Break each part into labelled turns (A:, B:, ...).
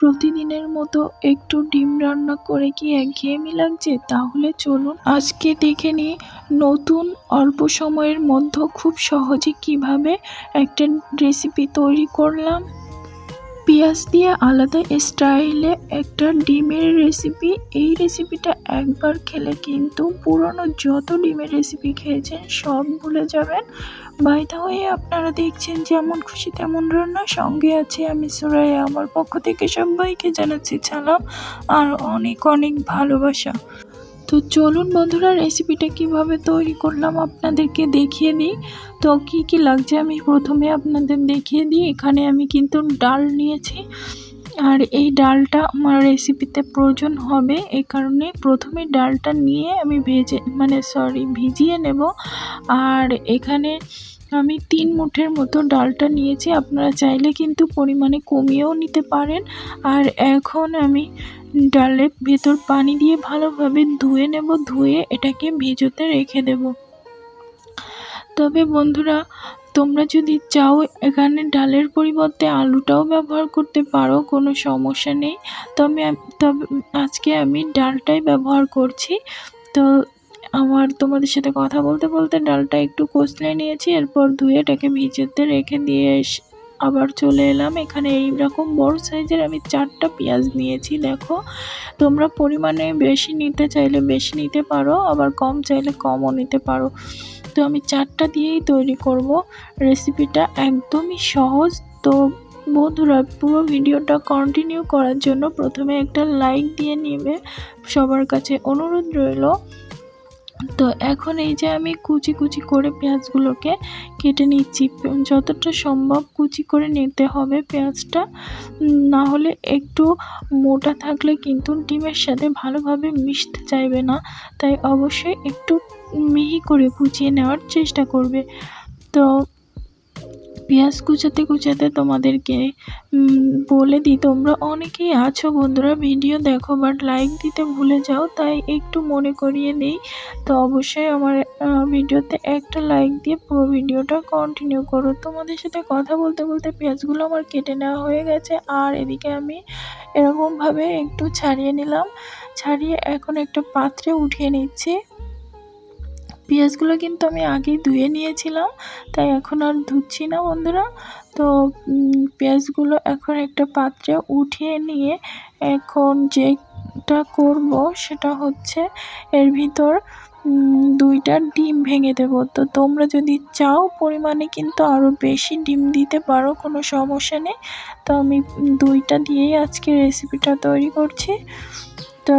A: প্রতিদিনের মতো একটু ডিম রান্না করে কি একঘেয়েমি লাগছে? তাহলে চলুন আজকে দেখে নিই নতুন অল্প সময়ের মধ্যে খুব সহজে কীভাবে একটা রেসিপি তৈরি করলাম। পেঁয়াজ দিয়ে আলাদা স্টাইলে একটা ডিমের রেসিপি এই রেসিপিটা একবার খেলে কিন্তু পুরনো যত ডিমের রেসিপি খেয়েছেন সব ভুলে যাবেন। বাইদা হয়ে আপনারা দেখছেন যেমন খুশি তেমন রান্না। সঙ্গে আছে আমি সুরাইয়া, আমার পক্ষ থেকে সবাইকে জানাচ্ছি সালাম আর অনেক অনেক ভালোবাসা। তো চলুন বন্ধুরা রেসিপিটা কীভাবে তৈরি করলাম আপনাদেরকে দেখিয়ে দিই। তো কি কি লাগছে আমি প্রথমে আপনাদের দেখিয়ে দিই। এখানে আমি কিন্তু ডাল নিয়েছি। আর এই ডালটা আমার রেসিপিতে প্রয়োজন হবে। এই কারণে প্রথমে ডালটা নিয়ে আমি ভেজে মানে সরি ভিজিয়ে নেব। আর এখানে আমি তিন মুঠের মতো ডালটা নিয়েছি, আপনারা চাইলে কিন্তু পরিমাণে কমিয়েও নিতে পারেন। আর এখন আমি ডালের ভেতর পানি দিয়ে ভালোভাবে ধুয়ে নেব, ধুয়ে এটাকে ভিজোতে রেখে দেব। তবে বন্ধুরা, তোমরা যদি চাও এখানে ডালের পরিবর্তে আলুটাও ব্যবহার করতে পারো, কোনো সমস্যা নেই। তবে তবে আজকে আমি ডালটাই ব্যবহার করছি। তো আমার তোমাদের সাথে কথা বলতে বলতে ডালটা একটু কষলে নিয়েছি, এরপর ধুয়ে এটাকে ভিজেতে রেখে দিয়ে আবার চলে এলাম। এখানে এইরকম বড় সাইজের আমি চারটা পেঁয়াজ নিয়েছি, দেখো। তোমরা পরিমাণে বেশি নিতে চাইলে বেশি নিতে পারো, আবার কম চাইলে কমও নিতে পারো। তো আমি চারটা দিয়েই তৈরি করব। রেসিপিটা একদমই সহজ। তো বন্ধুরা, পুরো ভিডিওটা কন্টিনিউ করার জন্য প্রথমে একটা লাইক দিয়ে নিবে। সবার কাছে অনুরোধ রইল তো এখন এই যে আমি কুচি কুচি করে পেঁয়াজগুলোকে কেটে নিচ্ছি। যতটা সম্ভব কুচি করে নিতে হবে পেঁয়াজটা। না হলে একটু মোটা থাকলে কিন্তু ডিমের সাথে ভালোভাবে মিশতে চাইবে না। তাই অবশ্যই একটু মিহি করে কুচিয়ে নেওয়ার চেষ্টা করবে। তো পেঁয়াজ কুচাতে কুচাতে তোমাদেরকে বলে দিই, তোমরা অনেকেই আছো বন্ধুরা, ভিডিও দেখো বাট লাইক দিতে ভুলে যাও, তাই একটু মনে করিয়ে দিই তো অবশ্যই আমার ভিডিওতে একটা লাইক দিয়ে পুরো ভিডিওটা কন্টিনিউ করো। তোমাদের সাথে কথা বলতে বলতে পেঁয়াজগুলো আমার কেটে নেওয়া হয়ে গেছে, আর এদিকে আমি এরকমভাবে একটু ছাড়িয়ে নিলাম। ছাড়িয়ে এখন একটা পাত্রে উঠিয়ে নিচ্ছি। পেঁয়াজগুলো কিন্তু আমি আগেই ধুয়ে নিয়েছিলাম, তাই এখন আর ধুচ্ছি না বন্ধুরা। তো পেঁয়াজগুলো এখন একটা পাত্রে উঠিয়ে নিয়ে এখন যেটা করব সেটা হচ্ছে এর ভিতর দুইটা ডিম ভেঙে দেব। তো তোমরা যদি চাও পরিমাণে কিন্তু আরও বেশি ডিম দিতে পারো, কোনো সমস্যা নেই। তো আমি দুইটা দিয়েই আজকে রেসিপিটা তৈরি করছি। তো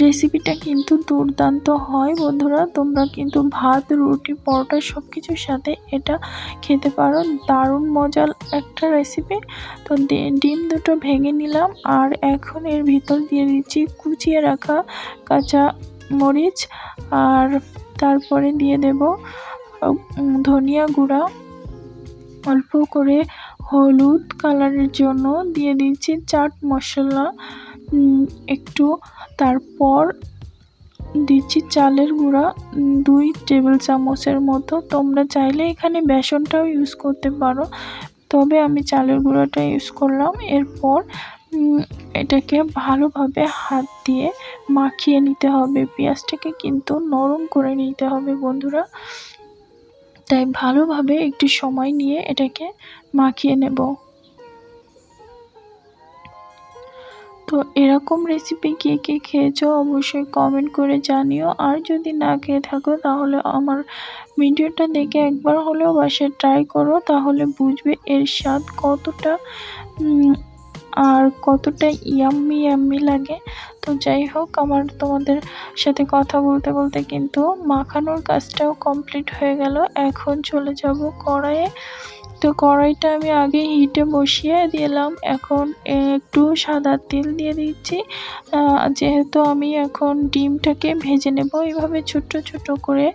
A: রেসিপিটা কিন্তু দুর্দান্ত হয় বন্ধুরা। তোমরা কিন্তু ভাত, রুটি, পরোটা সব কিছুর সাথে এটা খেতে পারো। দারুণ মজার একটা রেসিপি তো ডিম দুটো ভেঙে নিলাম আর এখন এর ভিতর দিয়ে দিচ্ছি কুচিয়ে রাখা কাঁচা মরিচ আর তারপরে দিয়ে দেব ধনিয়া গুঁড়া। অল্প করে হলুদ কালারের জন্য দিয়ে দিচ্ছি চাট মশলা। একটু। তারপর দিচ্ছি চালের গুঁড়া দুই টেবিল চামচের মতো। তোমরা চাইলে এখানে বেসনটাও ইউজ করতে পারো। তবে আমি চালের গুঁড়াটা ইউজ করলাম। এরপর এটাকে ভালোভাবে হাত দিয়ে মাখিয়ে নিতে হবে। পেঁয়াজটাকে কিন্তু নরম করে নিতে হবে বন্ধুরা। তাই ভালোভাবে একটু সময় নিয়ে এটাকে মাখিয়ে নেব। তো এরকম রেসিপি কে কে খেয়েছো? অবশ্যই কমেন্ট করে জানিও। আর যদি না খেয়ে থাকো, তাহলে আমার ভিডিওটা দেখে একবার হলেও বাসায় ট্রাই করো, তাহলে বুঝবে এর স্বাদ কতটা আর কতটা ইয়াম্মি ইয়াম্মি লাগে। তো যাই হোক, আমার তোমাদের সাথে কথা বলতে বলতে কিন্তু মাখানোর কাজটাও কমপ্লিট হয়ে গেল। এখন চলে যাব কড়াইয়ে। তো কড়াইটা আমি আগে হিটে বসিয়ে দিলাম। এখন একটু সাদা তেল দিয়ে দিচ্ছি। যেহেতু আমি এখন ডিমটাকে ভেজে নেব এইভাবে ছোট ছোট করে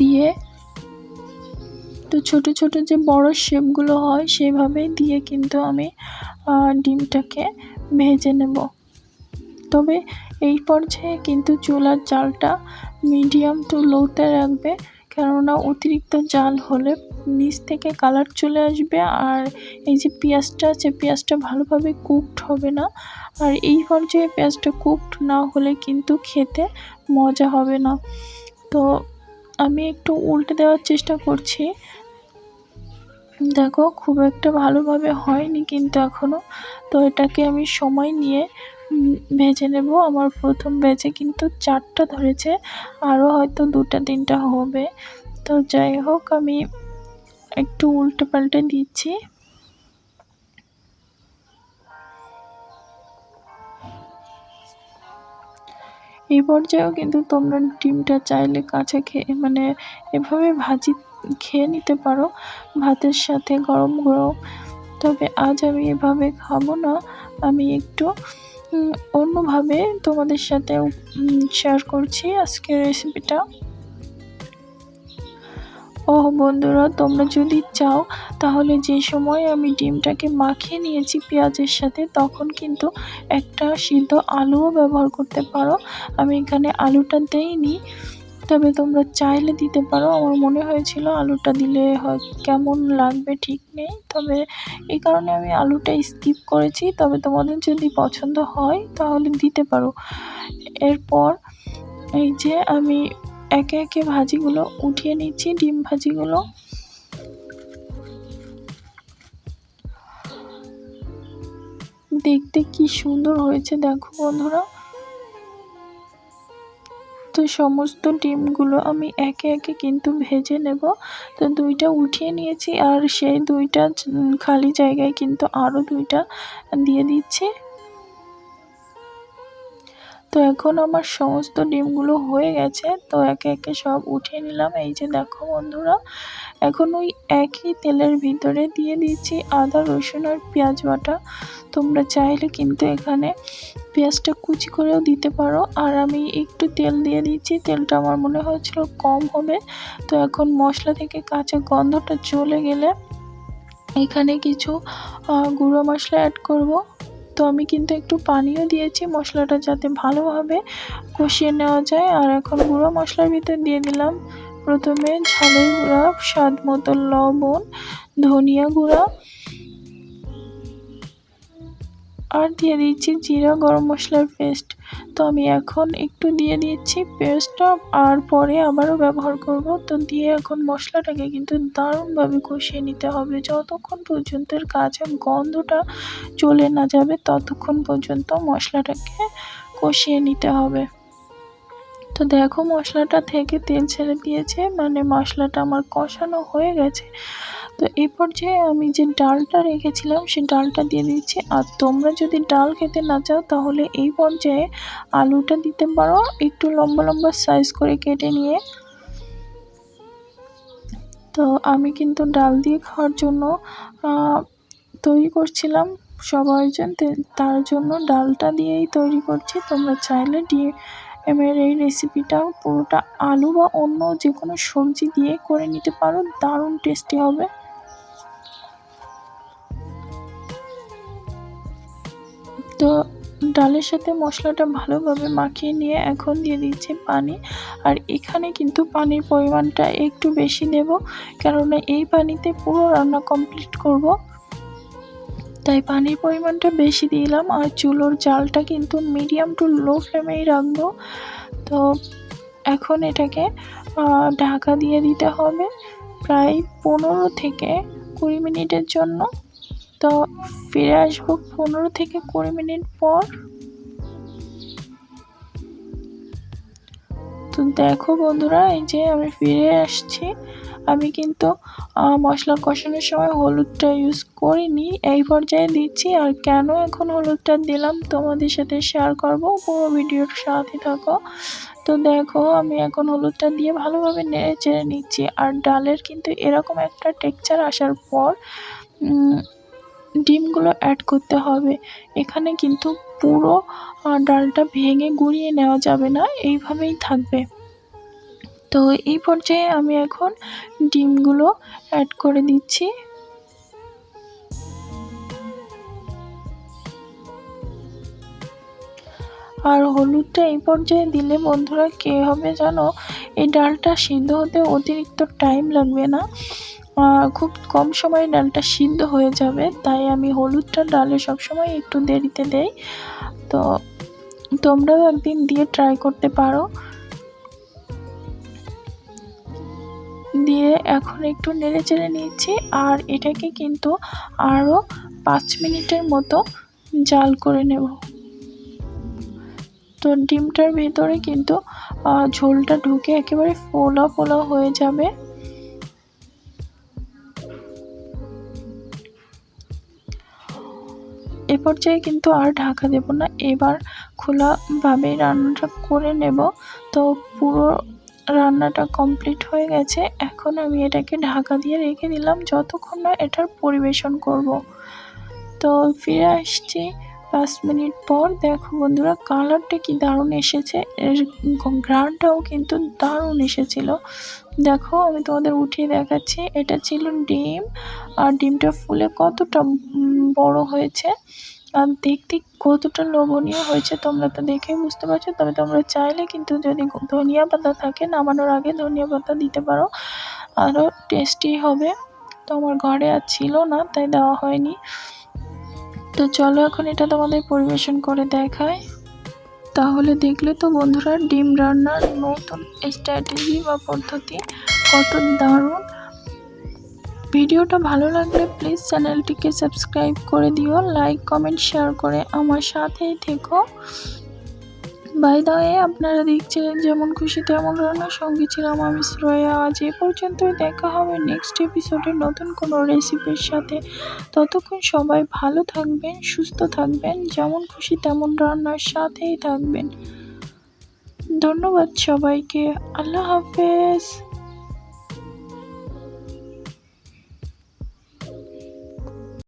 A: দিয়ে, তো ছোট ছোট যে বড় শেপগুলো হয় সেভাবেই দিয়ে কিন্তু আমি ডিমটাকে ভেজে নেব। তবে এই পর্যায়ে কিন্তু চুলার জালটা মিডিয়াম টু লোতে রাখবে। কেননা অতিরিক্ত জাল হলে নিচ থেকে কালার চলে আসবে আর এই যে পেঁয়াজটা আছে, পেঁয়াজটা ভালোভাবে কুকড হবে না। আর এই পর্যায়ে পেঁয়াজটা কুকড না হলে কিন্তু খেতে মজা হবে না। তো আমি একটু উল্টে দেওয়ার চেষ্টা করছি। দেখো, খুব একটা ভালোভাবে হয়নি কিন্তু এখনও তো এটাকে আমি সময় নিয়ে ভেজে নেব। আমার প্রথম ব্যাচে কিন্তু চারটা ধরেছে আরও হয়তো দুটা তিনটা হবে। তো যাই হোক, আমি একটু উল্টে পাল্টে দিচ্ছি। এই পর্যায়েও কিন্তু তোমরা ডিমটা চাইলে কাঁচা খেয়ে মানে এভাবে ভাজি খেয়ে নিতে পারো। ভাতের সাথে গরম গরম। তবে আজ আমি এভাবে খাব না। আমি একটু অন্যভাবে তোমাদের সাথে শেয়ার করছি আজকের রেসিপিটা ও বন্ধুরা, তোমরা যদি চাও, তাহলে যে সময় আমি ডিমটাকে মাখিয়ে নিয়েছি পেঁয়াজের সাথে, তখন কিন্তু একটা সিদ্ধ আলুও ব্যবহার করতে পারো। আমি এখানে আলুটা দেইনি। তবে তোমরা চাইলে দিতে পারো। আমার মনে হয়েছিল আলুটা দিলে হয় কেমন লাগবে ঠিক নেই। তবে এই কারণে আমি আলুটা স্কিপ করেছি। তবে তোমাদের যদি পছন্দ হয় তাহলে দিতে পারো। এরপর এই যে আমি একে একে ভাজিগুলো উঠিয়ে নিচ্ছি, ডিম ভাজিগুলো। দেখতে কি সুন্দর হয়েছে দেখো বন্ধুরা। তো সমস্ত ডিমগুলো আমি একে একে কিন্তু ভেজে নেব। তো দুইটা উঠিয়ে নিয়েছি আর সেই দুইটা খালি জায়গায় কিন্তু আরও দুইটা দিয়ে দিচ্ছি। তো এখন আমার সমস্ত ডিমগুলো হয়ে গেছে, তো একে একে সব উঠিয়ে নিলাম। এই যে দেখো বন্ধুরা, এখন ওই একই তেলের ভিতরে দিয়ে দিচ্ছি আদা, রসুন আর পেঁয়াজ বাটা। তোমরা চাইলে কিন্তু এখানে পেঁয়াজটা কুচি করেও দিতে পারো। আর আমি একটু তেল দিয়ে দিচ্ছি, তেলটা আমার মনে হয়েছিল কম হবে। তো এখন মশলা থেকে কাঁচা গন্ধটা চলে গেলে এখানে কিছু গুঁড়ো মশলা অ্যাড করব। তো আমি কিন্তু একটু পানিও দিয়েছি, মশলাটা যাতে ভালোভাবে কষিয়ে নেওয়া যায়। আর এখন গুঁড়ো মশলার ভিতর দিয়ে দিলাম। প্রথমে ঝালের গুঁড়া, স্বাদ মতো লবণ, ধনিয়া গুঁড়া। আর দিয়ে দিচ্ছি জিরা, গরম মশলার পেস্ট। তো আমি এখন একটু দিয়ে দিয়েছি পেস্টটা আর পরে আবারও ব্যবহার করব। তো দিয়ে এখন মশলাটাকে কিন্তু দারুণভাবে কষিয়ে নিতে হবে। যতক্ষণ পর্যন্ত এর কাঁচা গন্ধটা চলে না যাবে, ততক্ষণ পর্যন্ত মশলাটাকে কষিয়ে নিতে হবে। তো দেখো মশলাটা থেকে তেল ছেড়ে দিয়েছে মানে মশলাটা আমার কষানো হয়ে গেছে। তো এই পর্যায়ে আমি যে ডালটা রেখেছিলাম সেই ডালটা দিয়ে দিচ্ছি। আর তোমরা যদি ডাল খেতে না চাও, তাহলে এই পর্যায়ে আলুটা দিতে পারো একটু লম্বা লম্বা সাইজ করে কেটে নিয়ে। তো আমি কিন্তু ডাল দিয়ে খাওয়ার জন্য তৈরি করছিলাম সবার জন্য তার জন্য ডালটা দিয়েই তৈরি করছি। তোমরা চাইলে দিয়ে এবার এই রেসিপিটা পুরোটা আলু বা অন্য যে কোনো সবজি দিয়ে করে নিতে পারো, দারুণ টেস্টি হবে। তো ডালের সাথে মশলাটা ভালোভাবে মাখিয়ে নিয়ে এখন দিয়ে দিচ্ছি পানি। আর এখানে কিন্তু পানির পরিমাণটা একটু বেশি দেব, কেননা এই পানিতে পুরো রান্না কমপ্লিট করব। তাই পানির পরিমাণটা বেশি দিলাম আর চুলোর জালটা কিন্তু মিডিয়াম টু লো ফ্লেমেই রাখব। তো এখন এটাকে ঢাকা দিয়ে দিতে হবে প্রায় পনেরো থেকে কুড়ি মিনিটের জন্য। তো ফিরে আসব পনেরো থেকে কুড়ি মিনিট পর। তো দেখো বন্ধুরা, এই যে আমি ফিরে আসছি। আমি কিন্তু মশলা কষানোর সময় হলুদটা ইউজ করিনি। এই পর্যায়ে দিচ্ছি আর কেন এখন হলুদটা দিলাম তোমাদের সাথে শেয়ার করব। পুরো ভিডিওর সাথে থাকো। তো দেখো, আমি এখন হলুদটা দিয়ে ভালোভাবে নেড়ে চেড়ে নিচ্ছি। আর ডালের কিন্তু এরকম একটা টেক্সচার আসার পর ডিমগুলো অ্যাড করতে হবে। এখানে কিন্তু পুরো ডালটা ভেঙে গুঁড়িয়ে নেওয়া যাবে না। এইভাবেই থাকবে। তো এই পর্যায়ে আমি এখন ডিমগুলো অ্যাড করে দিচ্ছি। আর হলুদটা এই পর্যায়ে দিলে বন্ধুরা কে হবে জানো, এই ডালটা সিদ্ধ হতে অতিরিক্ত টাইম লাগবে না। খুব কম সময়ে ডালটা সিদ্ধ হয়ে যাবে, তাই আমি হলুদটা ডালে সবসময় একটু দেরিতে দেই। তো তোমরাও একদিন দিয়ে ট্রাই করতে পারো। দিয়ে এখন একটু নেড়ে চেড়ে নিচ্ছি আর এটাকে কিন্তু আরও পাঁচ মিনিটের মতো জাল করে নেব। তো ডিমটার ভেতরে কিন্তু ঝোলটা ঢুকে একেবারে ফোলা ফোলা হয়ে যাবে। এ পর্যায়ে কিন্তু আর ঢাকা দেব না। এবার খোলাভাবে রান্নাটা করে নেব। তো পুরো রান্নাটা কমপ্লিট হয়ে গেছে, এখন আমি এটাকে ঢাকা দিয়ে রেখে দিলাম যতক্ষণ না এটার পরিবেশন করব। তো ফিরে আসছি পাঁচ মিনিট পর। দেখো বন্ধুরা, কালারটা কি দারুণ এসেছে, এর ঘ্রাণটাও কিন্তু দারুণ এসেছিল। দেখো, আমি তোমাদের উঠিয়ে দেখাচ্ছি, এটা ছিল ডিম, আর ডিমটা ফুলে কতটা বড় হয়েছে। আর দেখতে কতটা লোভনীয় হয়েছে তোমরা তো দেখেই বুঝতে পারছ। তবে তোমরা চাইলে কিন্তু যদি ধনিয়া পাতা থাকে, নামানোর আগে ধনিয়া পাতা দিতে পারো। আরও টেস্টি হবে। তো আমার ঘরে আর ছিল না, তাই দেওয়া হয়নি। তো চলো এখন এটা তোমাদের পরিবেশন করে দেখায় তাহলে দেখলে তো বন্ধুরা, ডিম রান্নার নতুন স্ট্র্যাটেজি বা পদ্ধতি কত দারুণ। ভিডিওটা ভালো লাগলে প্লিজ চ্যানেলটিকে সাবস্ক্রাইব করে দিও লাইক কমেন্ট শেয়ার করে আমার সাথেই থেকো। বাই দায়ে আপনারা দেখছিলেন যেমন খুশি তেমন রান্নার সঙ্গে ছিলাম আমি, শ্রেয়া। আজ এ পর্যন্তই দেখা হবে নেক্সট এপিসোডে নতুন কোনো রেসিপির সাথে। ততক্ষণ সবাই ভালো থাকবেন, সুস্থ থাকবেন, যেমন খুশি তেমন রান্নার সাথেই থাকবেন। ধন্যবাদ সবাইকে, আল্লাহ হাফেজ।